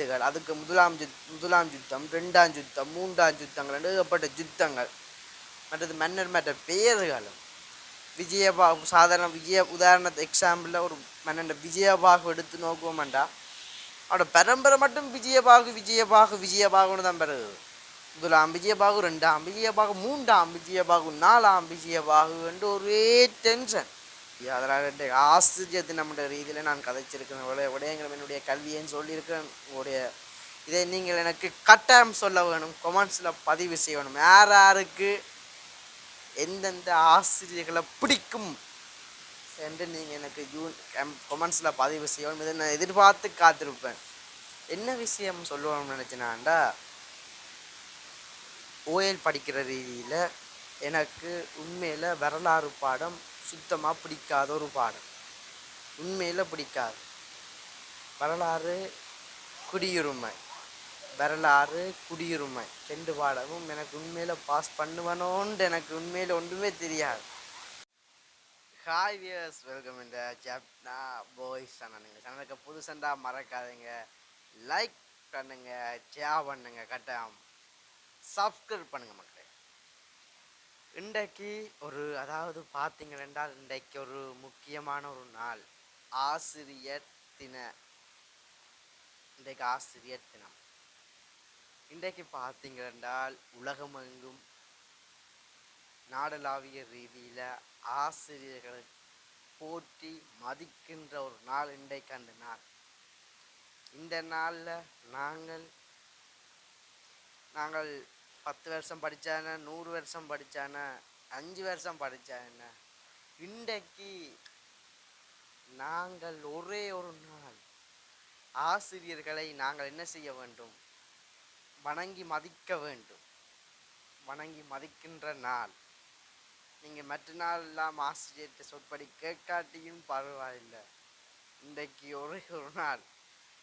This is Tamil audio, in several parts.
யுத்தங்கள் அதுக்கு முதலாம் யுத் முதலாம் யுத்தம் ரெண்டாம் யுத்தம் மூன்றாம் யுத்தங்கள் ஏகப்பட்ட யுத்தங்கள் மற்றது மன்னர் மற்ற பெயர்களும் விஜயபாகு சாதாரண விஜய உதாரணத்து எக்ஸாம்பிளில் ஒரு மன்னன் விஜயபாகு எடுத்து நோக்குவோம்டா அவனோட பரம்பரை மட்டும் விஜயபாகு விஜயபாகு விஜயபாகுன்னு தான் பிறகு முதலாம் விஜயபாகு ரெண்டாம் விஜயபாகு மூன்றாம் விஜயபாகு நாலாம் விஜயபாகு என்று ஒரே டென்ஷன் அதனால் என்னுடைய ஆசிரியத்தை நம்முடைய ரீதியில் நான் கதைச்சிருக்கிறேன். விட- விடயங்களும் என்னுடைய கல்வியைன்னு சொல்லியிருக்கிறேன். உங்களுடைய இதை நீங்கள் எனக்கு கட்டாயம் சொல்ல வேணும். கொமெண்ட்ஸில் பதிவு செய்யணும். யார் யாருக்கு எந்தெந்த ஆசிரியர்களை பிடிக்கும் என்று நீங்கள் எனக்கு ஜூன் கொமெண்ட்ஸில் பதிவு செய்யணும். இதை நான் எதிர்பார்த்து காத்திருப்பேன். என்ன விஷயம் சொல்லுவோம்னு நினச்சினாண்டா ஓஎல் படிக்கிற ரீதியில் எனக்கு உண்மையில் வரலாறு பாடம் சுத்தமாக பிடிக்காத ஒரு பாடம் உண்மையில் பிடிக்காது. வரலாறு குடியுரிமை. வரலாறு குடியுரிமை. ரெண்டு பாடமும் எனக்கு உண்மையில் பாஸ் பண்ணுவனோன்ட்டு எனக்கு உண்மையில் ஒன்றுமே தெரியாது. ஹாய் வியர்ஸ் வெல்கம் இந்த ஜப்னா பாய்ஸ் சேனல் நீங்கள் சேனலுக்கு புதுசண்டா மறக்காதீங்க. லைக் பண்ணுங்க ஷேர் பண்ணுங்க கட்டாயம். சப்ஸ்கிரைப் பண்ணுங்க மக்கள். இன்றைக்கு ஒரு அதாவது பார்த்தீங்க என்றால் இன்றைக்கு ஒரு முக்கியமான ஒரு நாள். ஆசிரியர் தின. இன்றைக்கு ஆசிரியர் தினம். இன்றைக்கு பார்த்தீங்க என்றால் உலகமெங்கும் நாடளாவிய ரீதியில் ஆசிரியர்களை போற்றி மதிக்கின்ற ஒரு நாள் இன்றைக்கு அந்த நாள். இந்த நாளில் நாங்கள் நாங்கள் பத்து வருஷம் படித்தான நூறு வருஷம் படித்தான அஞ்சு வருஷம் படித்தான இன்றைக்கு நாங்கள் ஒரே ஒரு நாள் ஆசிரியர்களை நாங்கள் என்ன செய்ய வேண்டும்? வணங்கி மதிக்க வேண்டும். வணங்கி மதிக்கின்ற நாள். நீங்கள் மற்ற நாளெல்லாம் ஆசிரியர்கிட்ட சொற்படி கேட்காட்டியும் பரவாயில்லை. இன்றைக்கு ஒரே ஒரு நாள்.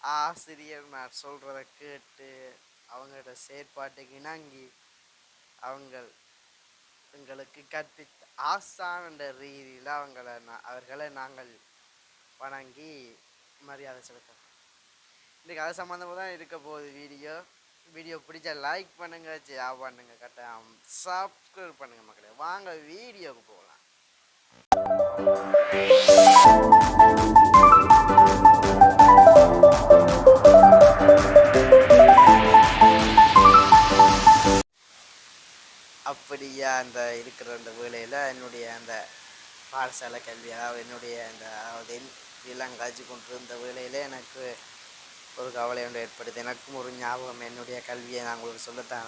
ஆசிரியர் நான் சொல்கிறத கேட்டு அவங்களோட செயற்பாட்டுக்கு இணங்கி அவங்கள் எங்களுக்கு கற்பித்த ஆசான் என்ற ரீதியில் அவங்களை நான் அவர்களை நாங்கள் வணங்கி மரியாதை செலுத்தணும் இன்றைக்கு அது சம்மந்தமாக தான் இருக்க போகுது வீடியோ. வீடியோ பிடிச்சா லைக் பண்ணுங்க ஷேர் பண்ணுங்கள் கட்டாயம் சப்ஸ்கிரைப் பண்ணுங்க மக்களே. வாங்க வீடியோவுக்கு போகலாம். ஃப்ரீயாக அந்த இருக்கிற அந்த வேலையில் என்னுடைய அந்த பாடசாலை கல்வி அதாவது என்னுடைய அந்த அதாவது எல்லாம் கழிச்சு கொண்டிருந்த வேலையில் எனக்கு ஒரு கவலை ஒன்று ஏற்படுது. எனக்கும் ஒரு ஞாபகம் என்னுடைய கல்வியை நான் உங்களுக்கு சொல்லத்தான்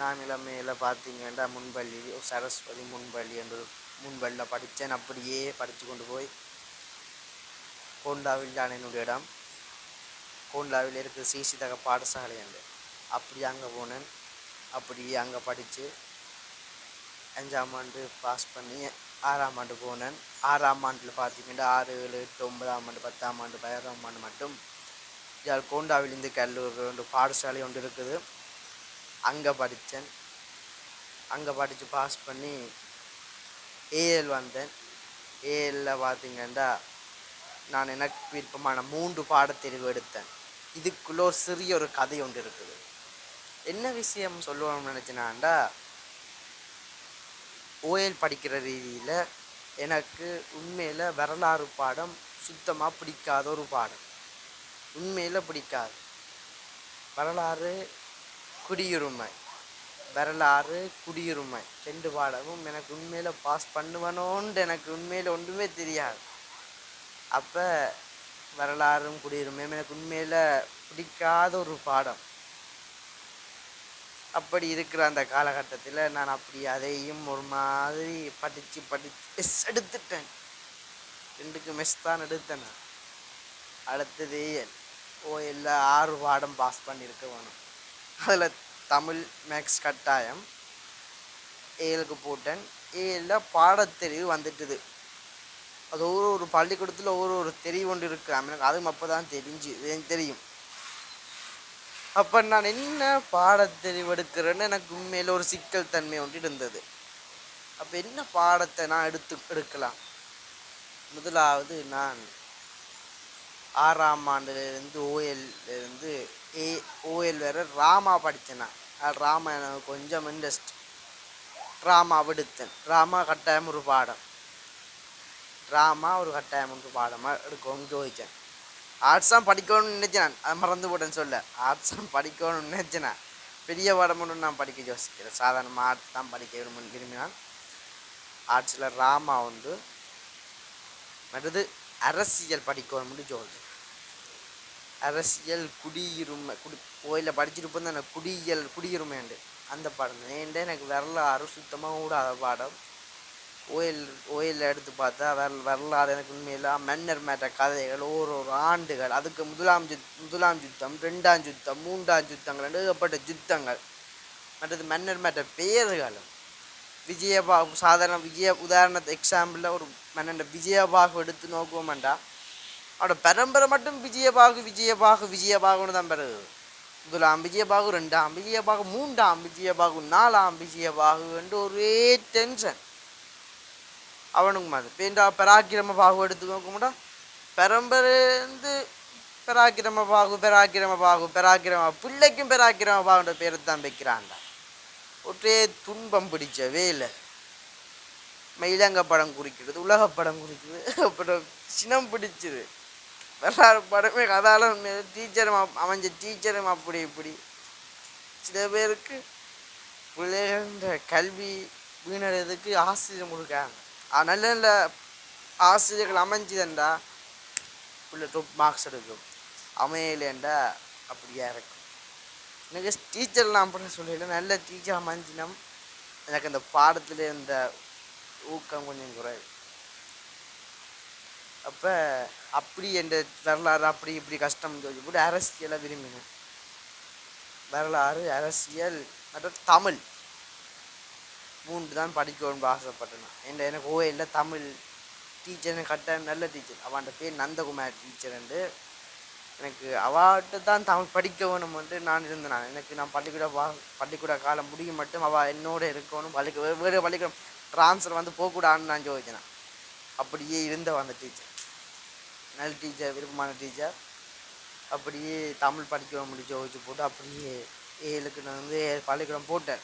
நான் இளமையில் பார்த்தீங்கன்னா முன்பள்ளி சரஸ்வதி முன்பள்ளி என்று முன்பள்ளியில் படித்தேன். அப்படியே படித்து கொண்டு போய் கோண்டாவில் தான் என்னுடைய இடம். கோண்டாவில் இருக்கிற சிசிதக பாடசாலை என்று. அப்படி அங்கே போனேன். அப்படியே அங்கே படித்து அஞ்சாம் ஆண்டு பாஸ் பண்ணி ஆறாம் ஆண்டு போனேன். ஆறாம் ஆண்டில் பார்த்தீங்கன்னா ஆறு ஏழு எட்டு ஒன்பதாம் ஆண்டு பத்தாம் ஆண்டு பதினோராம் ஆண்டு மட்டும் யாழ் கோண்டாவிலிருந்து கல்லூரி ஒன்று பாடசாலை ஒன்று இருக்குது. அங்கே படித்தேன் அங்கே படித்து பாஸ் பண்ணி ஏஎல் வந்தேன். ஏஎல்ல பார்த்தீங்கன்னா நான் எனக்கு விருப்பமான மூன்று பாடத்தெரிவு எடுத்தேன். இதுக்குள்ளே ஒரு சிறிய ஒரு கதை ஒன்று இருக்குது. என்ன விஷயம் சொல்லுவோம்னு நினச்சினாண்டா ஓஎல் படிக்கிற ரீதியில் எனக்கு உண்மையில் வரலாறு பாடம் சுத்தமாக பிடிக்காத ஒரு பாடம். உண்மையில் பிடிக்காது. வரலாறு குடியுரிமை. வரலாறு குடியுரிமை. ரெண்டு பாடமும் எனக்கு உண்மையில் பாஸ் பண்ணுவனோன்ட்டு எனக்கு உண்மையில் ஒன்றுமே தெரியாது. அப்போ வரலாறும் குடியுரிமையும் எனக்கு உண்மையில் பிடிக்காத ஒரு பாடம். அப்படி இருக்கிற அந்த காலகட்டத்தில் நான் அப்படி அதையும் ஒரு மாதிரி படித்து படித்து மெஸ் எடுத்துட்டேன். ரெண்டுக்கு மெஸ் தான் எடுத்தேன் நான். அடுத்தது ஓ எல்லா ஆறு பாடம் பாஸ் பண்ணியிருக்க வேணும். அதில் தமிழ் மேக்ஸ் கட்டாயம். ஏழுக்கு போட்டேன். ஏழில் பாடத்தெரிவு வந்துட்டுது. அது ஒரு ஒரு பள்ளிக்கூடத்தில் ஒரு ஒரு தெரிவு ஒன்று இருக்கு. எனக்கு அதுவும் அப்போ தான் தெரிஞ்சு தெரியும். அப்போ நான் என்ன பாடத்தெரிவு எடுக்கிறேன்னு எனக்கு உண்மையில் ஒரு சிக்கல் தன்மை ஒன்று இருந்தது. அப்போ என்ன பாடத்தை நான் எடுத்து எடுக்கலாம்? முதலாவது நான் ஆறாம் ஆண்டுலேருந்து ஓஎல்லேருந்து ஏ ஓஎல் வேற ராமா படித்தேன் நான். ராமா எனக்கு கொஞ்சம் இன்ட்ரெஸ்ட் ட்ராமா விடுத்தேன். ட்ராமா கட்டாயம் ஒரு பாடம். ட்ராமா ஒரு கட்டாயம் ஒரு பாடமாக எடுக்கணும்னு ஜோதித்தேன் ஆர்ட்ஸ் தான் படிக்கணும்னு நினைச்சேன் அது மறந்து போட்டேன்னு சொல்ல ஆர்ட்ஸ் தான் படிக்கணும்னு நினைச்சேன் பெரிய பாடம் ஒன்று நான் படிக்க யோசிக்கிறேன் சாதாரணமாக ஆர்ட்ஸ் தான் படிக்க விரும்ப விரும்பினான் ஆர்ட்ஸில் ராமா வந்து மற்றது அரசியல் படிக்கணும்னு சொல்கிறேன் அரசியல் குடியுரிமை குடி கோயிலில் படிச்சிருப்போம் தானே குடியியல் குடியுரிமைண்டு அந்த பாடம். ஏன்ட்டு எனக்கு வரலாறு சுத்தமாக கூடாத பாடம். ஓயில் ஓயிலில் எடுத்து பார்த்தா வரல வரலாறு எனக்கு உண்மையெல்லாம் மன்னர் மேட்ட கதைகள் ஒரு ஒரு ஆண்டுகள். அதுக்கு முதலாம் யுத் முதலாம் யுத்தம் ரெண்டாம் யுத்தம் மூன்றாம் யுத்தங்கள் ஏகப்பட்ட யுத்தங்கள். மற்றது மன்னர் மேட்ட பெயர்களும் விஜயபாகு சாதாரண விஜய உதாரணத்து எக்ஸாம்பிளில் ஒரு மன்னன் விஜயபாகு எடுத்து நோக்குவோம்டா அவனோட பரம்பரை மட்டும் விஜயபாகு விஜயபாகு விஜயபாகுன்னு தான் பிறகு முதலாம் விஜயபாகு ரெண்டாம் விஜயபாகு மூன்றாம் விஜயபாகு நாலாம் விஜயபாகு என்று ஒரே டென்ஷன் அவனுங்க மாதிரி. பேண்டா பராக்கிரம பாகு எடுத்து நோக்கும்டா பரம்பரை வந்து பெராக்கிரம பாகு பெராக்கிரம பாகு பெராக்கிரம பிள்ளைக்கும் பெராக்கிரம பாகுன்ற பேரை தான் வைக்கிறான்டா. ஒற்றே துன்பம் பிடிச்ச வேலை மயிலங்க படம் குறிக்கிறது உலக படம் குறிக்கிறது அப்புறம் சினம் பிடிச்சிது. வரலாறு படமே கதால டீச்சரும் அமைஞ்ச டீச்சரும் அப்படி இப்படி. சில பேருக்கு பிள்ளைகள கல்வி வீணறதுக்கு ஆசிரியர் கொடுக்காங்க நல்ல நல்ல ஆசிரியர்கள் அமைஞ்சுதண்டா பிள்ளை டாப் மார்க்ஸ் எடுக்கும் அமையலேண்டா அப்படியா இருக்கும் எனக்கு டீச்சர்லாம் அப்படின்னு சொல்லல நல்ல டீச்சர் அமைஞ்சினம் எனக்கு அந்த பாடத்தில் இந்த ஊக்கம் கொஞ்சம் குறைவு அப்போ அப்படி என்ற வரலாறு அப்படி இப்படி கஷ்டம் சொல்லி கூட அரசியலை விரும்பினேன் வரலாறு அரசியல் மற்றும் தமிழ் மூன்று தான் படிக்கணும்னு ஆசைப்பட்டேன் என் எனக்கு ஓஎல்ல தமிழ் டீச்சர்னு கட்ட நல்ல டீச்சர் அவன்கிட்ட பேர் நந்தகுமார் டீச்சர்ண்டு எனக்கு அவாட்ட தான் தமிழ் படிக்க வேணும்ன்ட்டு நான் இருந்தேன் நான். எனக்கு நான் பள்ளிக்கூட வா பள்ளிக்கூட காலம் முடியும் மட்டும் அவள் என்னோட இருக்கணும். பள்ளிக்கு வேறு பள்ளிக்கூடம் ட்ரான்ஸ்ஃபர் வந்து போகக்கூடாதுன்னு நான் ஜோதிச்சேன் அப்படியே இருந்தவன் அந்த டீச்சர் நல்ல டீச்சர் விருப்பமான டீச்சர் அப்படியே தமிழ் படிக்க முடிஞ்ச ஜோதிச்சு போட்டு அப்படியே ஏழுக்கு நான் வந்து பள்ளிக்கூடம் போட்டேன்.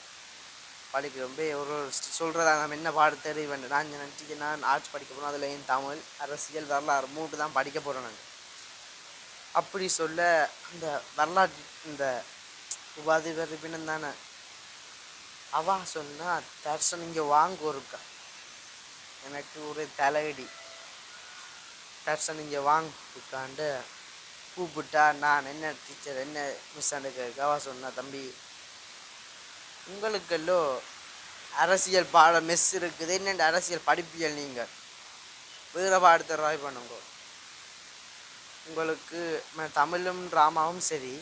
படிக்க போய் ஒரு சொல்கிறதா நம்ம என்ன பாடு வேண்டாம் நான் நினச்சி நான் ஆர்ட்ஸ் படிக்க போகிறோம் அதில் ஏன் தமிழ் அரசியல் வரலாறு மூன்று தான் படிக்க போகிறோம் நாங்கள் அப்படி சொல்ல அந்த வரலாற்று இந்த உபாதி பின்னம் தானே. அவா சொன்னா தர்ஷன் இங்கே வாங்க எனக்கு ஒரு தலையடி. தர்ஷன் இங்கே வாங்கிக்காண்டு கூப்பிட்டா நான் என்ன டீச்சர் என்ன மிஸ் கேட்க அவா சொன்னா தம்பி உங்களுக்கெல்லோ அரசியல் பாட மெஸ் இருக்குது. என்னென்ன அரசியல் படிப்பியல் நீங்கள் வேறு பாடத்தை ட்ராய் பண்ணுங்க. உங்களுக்கு தமிழும் ட்ராமாவும் சரி.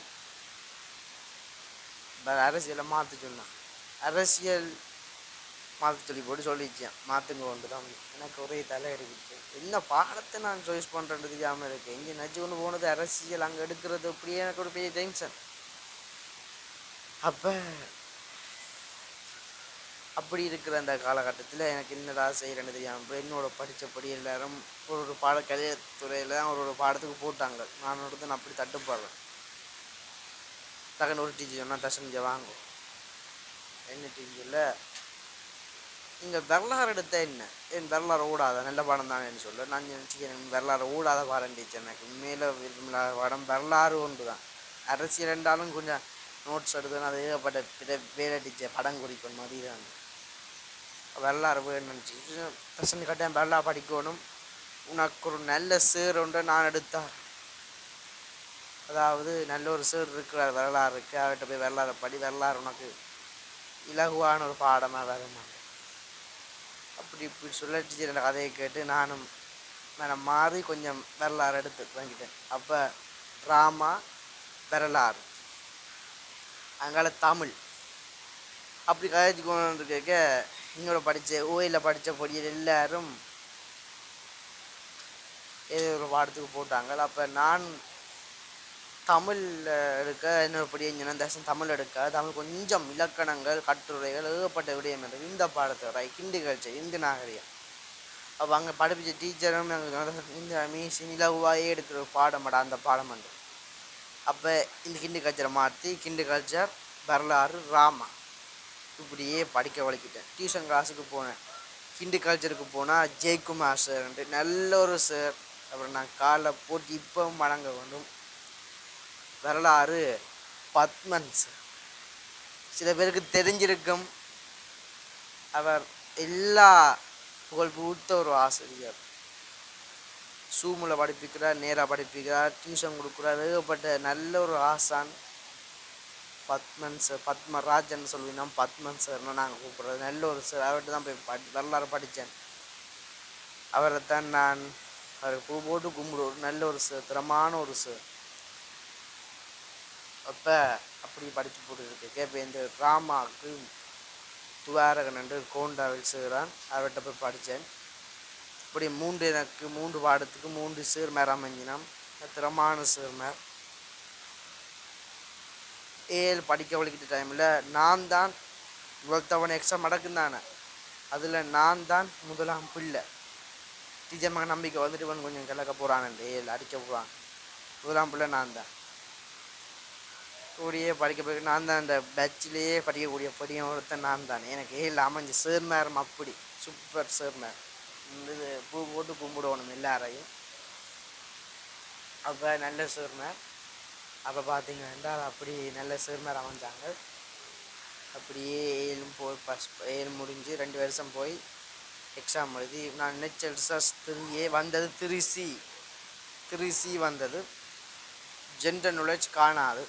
அரசியலை மாற்ற சொன்னான் அரசியல் மாற்ற சொல்லி போட்டு சொல்லிச்சேன் மாற்றுங்க ஒன்று தான் எனக்கு ஒரே தலை எடுக்கிச்சு என்ன பாடத்தை நான் சாய்ஸ் பண்ணுறது தெரியாமல் இருக்கேன். இங்கே நச்சு கொண்டு போனது அரசியல். அங்கே எடுக்கிறது அப்படியே எனக்கு ஒரு பெரிய டென்ஷன் அப்போ அப்படி இருக்கிற அந்த காலகட்டத்தில் எனக்கு என்னடா செய்கிறேன்னு தெரியாமல் போய் என்னோட படித்தபடி எல்லாரும் ஒரு ஒரு பாட தான் ஒரு ஒரு பாடத்துக்கு போட்டாங்க. நான் ஒருத்தன் நான் அப்படி தட்டுப்படுறேன். டக்குன்னு ஒரு டீச்சர் சொன்னால் தசனிஞ்ச வாங்கும் என்ன டீச்சரில் நீங்கள் வரலாறு எடுத்த என்ன? என் வரலாறு ஓடாத நல்ல பாடம் தானேன்னு சொல்ல. நான் நினச்சிக்கிறேன் வரலாறு ஓடாத பாடம் டீச்சர். எனக்கு மேலே விரும்பில்லாத பாடம் வரலாறு ஒன்று தான். அரசியல் என்றாலும் கொஞ்சம் நோட்ஸ் எடுத்து அது ஏகப்பட்ட பிற வேலை டீச்சர் படம் குறிப்பன் மாதிரி தான். வரலாறு வேணும்னு நினச்சி. தசனி கட்டாயம் வரலாறு படிக்கணும். உனக்கு ஒரு நல்ல சேர் ஒன்று நான் எடுத்தேன் அதாவது நல்ல ஒரு சேர் இருக்கிறார் வரலாறு இருக்குது அவர்கிட்ட போய் வரலாறு படி. வரலாறு உனக்கு இலகுவான ஒரு பாடமாக வருமா? அப்படி இப்படி சொல்ல டீச்சர் கதையை கேட்டு நானும் மேலே மாறி கொஞ்சம் வரலாறு எடுத்து வாங்கிட்டேன். அப்போ ட்ராமா வரலாறு. அங்கால தமிழ். அப்படி கதைச்சு கொண்டு கேட்க என்னோட படித்த ஓயில் படித்த பொடியல் எல்லாரும் ஏதோ ஒரு பாடத்துக்கு போட்டாங்க. அப்போ நான் தமிழ் எடுக்க என்னோட படி என்ன தமிழ் எடுக்க. தமிழ் கொஞ்சம் இலக்கணங்கள் கட்டுரைகள் ஏகப்பட்ட விடயம் இருந்தது. இந்த பாடத்தை ரை ஹிந்து கல்ச்சர் இந்து நாகரிகம். அப்போ அங்கே படிப்பிச்ச டீச்சரும் இந்த மீஸ் இலகுவாகவே எடுக்கிற பாடமாடா அந்த பாடம் வந்து. அப்போ இந்த கிண்டு கல்ச்சரை மாற்றி கிண்டு கல்ச்சர் வரலாறு ராமா. இப்படியே படிக்க வலிக்கிட்டேன் டியூஷன் கிளாஸுக்கு போனேன். கிண்டு கல்ச்சருக்கு போனால் ஜெயக்குமார் சார்ன்ட்டு நல்ல ஒரு சார் அப்புறம் நான் காலைல போட்டு இப்போ வணங்க வேண்டும். வரலாறு பத்மன் சார் சில பேருக்கு தெரிஞ்சிருக்கும். அவர் எல்லா புகழ் பூத்த ஒரு ஆசிரியர். சூமில் படிப்பிக்கிறார் நேராக படிப்பிக்கிறார் டியூஷன் கொடுக்குறார் ஏகப்பட்ட நல்ல ஒரு ஆசான். பத்மன் சார் பத்மராஜன் சொல்லுவீங்க பத்மன் சார்னு நாங்கள் கூப்பிட்றது நல்ல ஒரு சார் அவர்கிட்ட தான் போய் படி வரலாறு படித்தேன். அவரை தான் நான் அவர் பூ போட்டு கும்பிடுவோம் நல்ல ஒரு சார் திறமான ஒரு சார். அப்போ அப்படி படித்து போட்டுருக்கு கேட்பேன் இந்த ராமாவுக்கு துவாரகன் என்று கோண்டாவில் சேரான். அவர்கிட்ட போய் படித்தேன். இப்படி மூன்று எனக்கு மூன்று பாடத்துக்கு மூன்று சீர்மேர் அமைஞ்சினான் திறமான சீர்மேர் ஏஎல் படிக்க வலிக்கிட்ட டைமில் நான் தான் முதல் எக்ஸ்ட்ரா எக்ஸாம் அதில் நான் தான் முதலாம் பிள்ளை. டீச்சர் மகன் நம்பிக்கை வந்துட்டு இவன் கொஞ்சம் கிளக்க போகிறான் ஏஎல் அடிக்க போகிறான் முதலாம் பிள்ளை நான் தான். கூடியே படிக்க போய் நான் தான் அந்த பேட்சிலேயே படிக்கக்கூடிய படியும் ஒருத்தன் நான் தான். எனக்கு ஏஎல் அமைஞ்சு சேர்மேரம் அப்படி. சூப்பர் சேர்மேர் இது பூ போட்டு கும்பிடுவோம் எல்லாரையும். அப்போ நல்ல சேர்மேர் அப்போ பார்த்தீங்கன்னா அப்படி நல்ல சேர்மேர் அமைஞ்சாங்க அப்படியே ஏழும் போய் பஸ் ஏழு முடிஞ்சு ரெண்டு வருஷம் போய் எக்ஸாம் எழுதி நான் நினைச்ச ரிசர்ச் த்ரீயே வந்தது திருசி. திருசி வந்தது. ஜென்ரல் நாலேஜ் காணாது.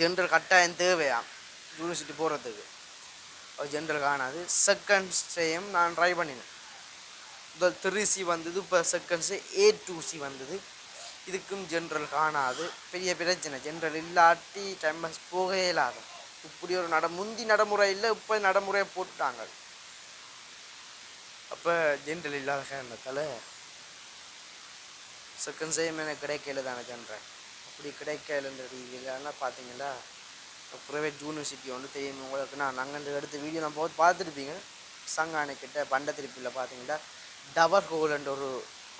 ஜென்ரல் கட்டாயம் தேவையாம். யூனிவர்சிட்டி போகிறதுக்கு அது ஜென்ரல் காணாது. செகண்ட் ஸ்டேயும் நான் ட்ரை பண்ணினேன். முதல் த்ரீ சி வந்தது இப்போ செகண்ட்ஸு ஏ டூ சி வந்தது. இதுக்கும் ஜென்ரல் காணாது. பெரிய பிரச்சனை. ஜென்ரல் இல்லாட்டி டைம் பாஸ் போகவே இல்லாது. இப்படி ஒரு நட முந்தி நடைமுறை இல்லை இப்போ நடைமுறையை போட்டுட்டாங்க. அப்போ ஜென்ரல் இல்லாத காரணத்தால் செகண்ட் சேம் எனக்கு கிடைக்கல தானே ஜென்ரல் அப்படி கிடைக்கலன்ற ரீதியிலனா பார்த்தீங்களா ப்ரைவேட் யூனிவர்சிட்டி ஒன்று தெரியும் உங்களுக்கு? நான் நாங்கள் எடுத்த வீடியோ நான் போது பார்த்துருப்பீங்க. சங்கானை கிட்ட பண்ட திருப்பியில் பார்த்தீங்கன்னா டவர் ஹோல்ன்ற ஒரு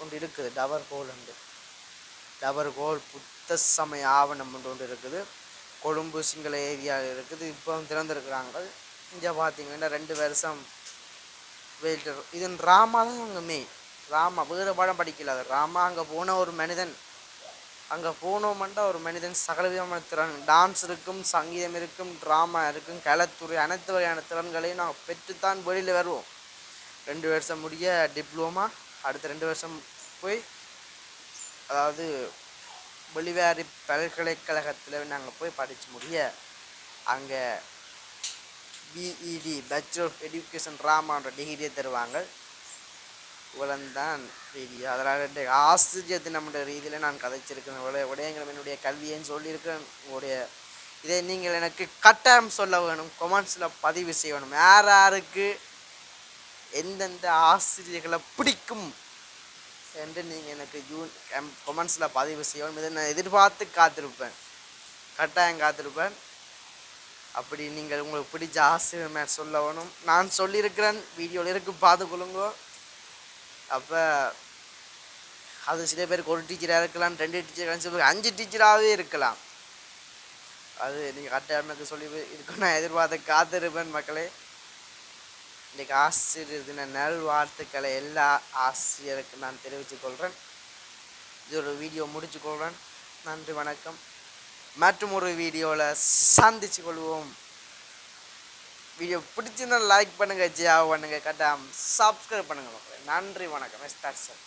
ஒன்று இருக்குது. டவர் ஹோல்ண்டு டபர்கோல் புத்த சமய ஆவணம் ஒன்று ஒன்று இருக்குது. கொழும்பு சிங்கள ஏரியாவில் இருக்குது. இப்போ திறந்துருக்குறாங்க. இங்கே பார்த்தீங்கன்னா ரெண்டு வருஷம் வெயிட்டர் இது ராமா தான் அங்கே மெயின் ராமா வேறு பாடம் படிக்கல அது. ராமா அங்கே போன ஒரு மனிதன். அங்கே போனோம்னா ஒரு மனிதன் சகலவிதமான திறன். டான்ஸ் இருக்கும் சங்கீதம் இருக்கும் ட்ராமா இருக்கும் கலைத்துறை அனைத்து வகையான திறன்களையும் நாங்கள் பெற்றுத்தான் வெளியில் வருவோம். ரெண்டு வருஷம் முடிய டிப்ளோமா அடுத்த ரெண்டு வருஷம் போய் அதாவது வெளிவாரி பல்கலைக்கழகத்தில் நாங்கள் போய் படித்து முடிய அங்கே பிஇடி பேச்சுலர் ஆஃப் எஜுகேஷன் ட்ராமான்ற டிகிரியை தருவாங்க. உலந்தான் ரீதி அதனால் ஆசிரியத்தை நம்முடைய ரீதியில் நான் கதைச்சிருக்கிறேன் இவ்வளோ உடையங்களும் என்னுடைய கல்வியைன்னு சொல்லியிருக்கிறேன் உங்களுடைய இதை நீங்கள் எனக்கு கட்டாயம் சொல்ல வேணும். கொமெண்ட்ஸில் பதிவு செய்ய வேணும் யார் யாருக்கு எந்தெந்த ஆசிரியர்களை பிடிக்கும் என்று நீங்கள் எனக்கு ஜூன் கொமெண்ட்ஸில் பதிவு செய்யணும். இதை நான் எதிர்பார்த்து காத்திருப்பேன். கட்டாயம் காத்திருப்பேன். அப்படி நீங்கள் உங்களுக்கு பிடிச்ச ஆசிரியர் சொல்ல வேணும் நான் சொல்லியிருக்கிறேன். வீடியோவில் இருக்கு. பார்த்துக்கொள்ளுங்க. அப்போ அது சில பேருக்கு ஒரு டீச்சராக இருக்கலாம் ரெண்டு டீச்சர் சில பேருக்கு அஞ்சு டீச்சராகவே இருக்கலாம். அது நீங்கள் கட்டாயம் எனக்கு சொல்லி இருக்கணும் நான் எதிர்பார்த்து காத்திருப்பேன் மக்களே. இன்றைக்கு ஆசிரியர் தின நல்வாழ்த்துக்களை எல்லா ஆசிரியருக்கும் நான் தெரிவித்துக் கொள்கிறேன் இது ஒரு வீடியோ முடிச்சு கொள்கிறேன் நன்றி வணக்கம். மற்றும் ஒரு வீடியோவில் சந்திச்சு கொள்வோம். வீடியோ பிடிச்சிருந்தால் லைக் பண்ணுங்கள் ஜியா பண்ணுங்கள் கட்டாயம் சப்ஸ்கிரைப் பண்ணுங்கள் நன்றி வணக்கம். எஸ்டார் சார்